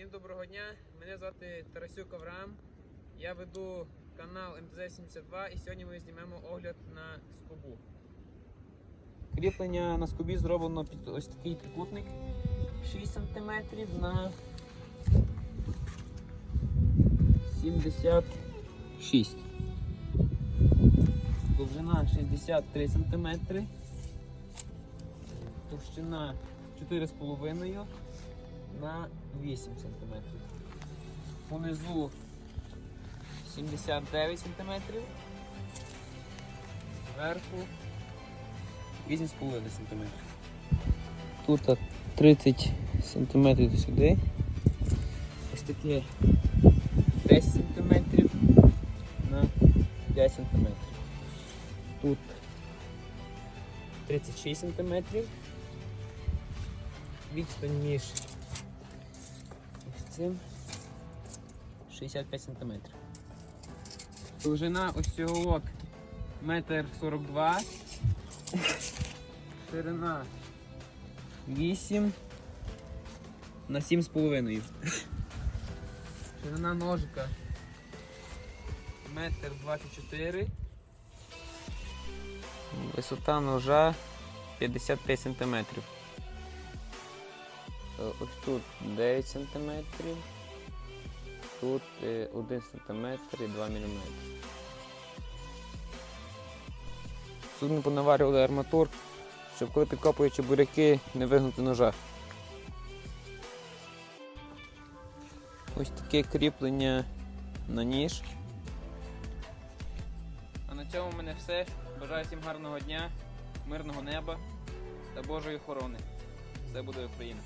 Всім доброго дня! Мене звати Тарасюк Авраам. Я веду канал МТЗ-72 і сьогодні ми знімемо огляд на скобу. Кріплення на скобі зроблено під ось такий трикутник 6 см на 76 Довжина 63 см, товщина 4,5 на 8 см. Понизу 79 см. Зверху 8,5 см. Тут 30 см сюди. Ось таке 10 см на 5 см. Тут 36 см. Відстань між ось цим 65 см. Довжина ось цього метр 42. Ширина 8 на 7,5. Ширина ножика метр 24. Висота ножа 55 см. Ось тут 9 см. Тут е, 1 см і 2 мм. Тут ми понаварювали арматур, щоб коли підкопуючи буряки не вигнути ножа. Ось таке кріплення на ніж. А на цьому в мене все. Бажаю всім гарного дня, мирного неба та Божої охорони. Все буде Україна.